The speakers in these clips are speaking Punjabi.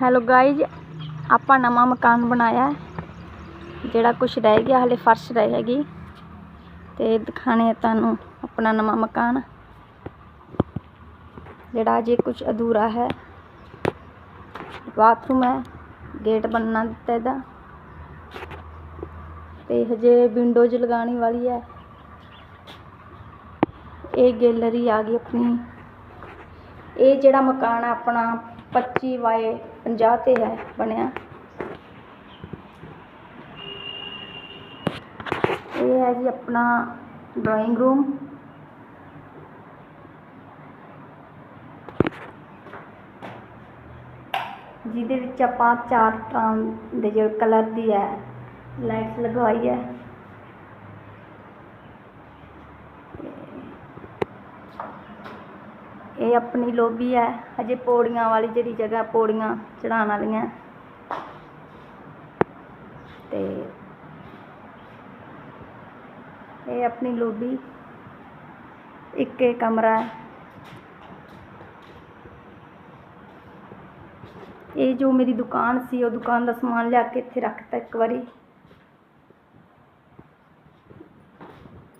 ਹੈਲੋ ਗਾਇਜ਼ ਆਪਾਂ ਨਵਾਂ ਮਕਾਨ ਬਣਾਇਆ ਜਿਹੜਾ ਕੁਝ ਰਹਿ ਗਿਆ, ਹਲੇ ਫਰਸ਼ ਰਹਿ ਹੈਗੀ। ਤੇ ਦਿਖਾਣੇ ਆ ਤੁਹਾਨੂੰ ਆਪਣਾ ਨਵਾਂ ਮਕਾਨ। ਜਿਹੜਾ ਅਜੇ ਕੁਝ ਅਧੂਰਾ ਹੈ। ਬਾਥਰੂਮ ਹੈ ਗੇਟ ਬਣਨਾ ਦਿੱਤਾ ਇਹਦਾ। ਤੇ ਹਜੇ ਵਿੰਡੋਜ਼ ਲਗਾਉਣੀ ਵਾਲੀ ਹੈ। ਇਹ ਗੈਲਰੀ ਆ ਗਈ ਆਪਣੀ। ਇਹ ਜਿਹੜਾ ਮਕਾਨ ਹੈ ਆਪਣਾ 25 ਬਾਏ 50 ਤੇ ਹੈ, ਬਣਿਆ। ਇਹ ਹੈ ਜੀ ਆਪਣਾ ਡਰਾਇੰਗ ਰੂਮ ਜਿਹਦੇ ਵਿੱਚ ਆਪਾਂ ਚਾਰ ਤਰ੍ਹਾਂ ਦੇ ਜਿਹੜੇ ਕਲਰ ਦੀ ਹੈ, ਲਾਈਟਸ ਲਗਵਾਈ ਹੈ। ਇਹ ਆਪਣੀ ਲੋਬੀ ਹੈ। ਹਜੇ ਪੌੜੀਆਂ ਵਾਲੀ ਜਿਹੜੀ ਜਗ੍ਹਾ, ਪੌੜੀਆਂ ਚੜਾਉਣ ਵਾਲੀਆਂ। ਤੇ ਇਹ ਆਪਣੀ ਲੋਬੀ। ਇੱਕ ਇਹ ਕਮਰਾ ਹੈ। ਇਹ ਜੋ ਮੇਰੀ ਦੁਕਾਨ ਸੀ, ਉਹ ਦੁਕਾਨ ਦਾ ਸਮਾਨ ਲਿਆ ਕੇ ਇੱਥੇ ਰੱਖਤਾ ਇੱਕ ਵਾਰੀ।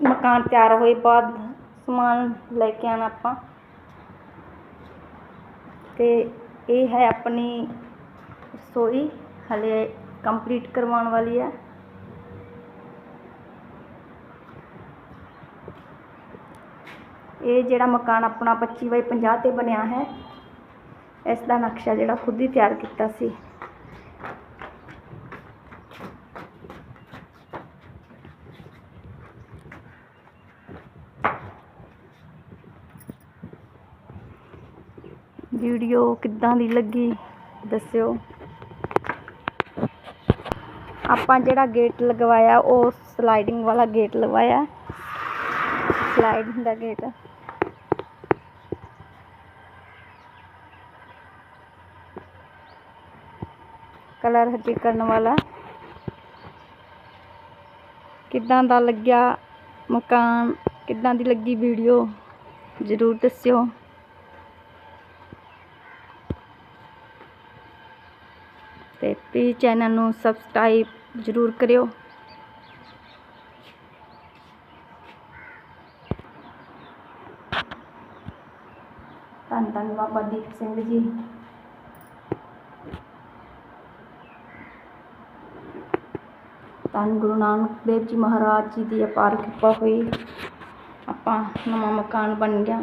ਮਕਾਨ ਤਿਆਰ ਹੋਏ ਬਾਅਦ ਸਮਾਨ ਲੈ ਕੇ ਆਣਾ ਆਪਾਂ। ਤੇ ਇਹ ਹੈ ਆਪਣੀ ਰਸੋਈ, ਹਾਲੇ ਕੰਪਲੀਟ ਕਰਵਾਉਣ ਵਾਲੀ ਹੈ। ਇਹ ਜਿਹੜਾ ਮਕਾਨ ਆਪਣਾ 25 ਬਾਈ 50 ਤੇ ਬਣਿਆ ਹੈ, ਇਸ ਦਾ ਨਕਸ਼ਾ ਜਿਹੜਾ ਖੁਦ ਹੀ ਤਿਆਰ ਕੀਤਾ ਸੀ। ਵੀਡੀਓ ਕਿੱਦਾਂ ਦੀ ਲੱਗੀ, ਦੱਸਿਓ। ਆਪਾਂ ਜਿਹੜਾ ਗੇਟ ਲਗਵਾਇਆ, ਉਹ ਸਲਾਈਡਿੰਗ ਵਾਲਾ ਗੇਟ ਲਗਵਾਇਆ ਸਲਾਈਡ ਹੁੰਦਾ ਗੇਟ ਕਲਰ ਹਜੇ ਕਰਨ ਵਾਲਾ। ਕਿੱਦਾਂ ਦਾ ਲੱਗਿਆ ਮਕਾਨ, ਕਿੱਦਾਂ ਦੀ ਲੱਗੀ ਵੀਡੀਓ, ਜ਼ਰੂਰ ਦੱਸਿਓ। ਤੇ ਪਲੀਜ਼ ਚੈਨਲ ਨੂੰ ਸਬਸਕ੍ਰਾਈਬ ਜ਼ਰੂਰ ਕਰਿਓ। ਧੰਨ ਧੰਨ ਬਾਬਾ ਦੀਪ ਸਿੰਘ ਜੀ। ਧੰਨ ਗੁਰੂ ਨਾਨਕ ਦੇਵ ਜੀ ਮਹਾਰਾਜ ਜੀ ਦੀ ਅਪਾਰ ਕਿਰਪਾ ਹੋਈ। ਆਪਾਂ ਨਵਾਂ ਮਕਾਨ ਬਣ ਗਿਆ।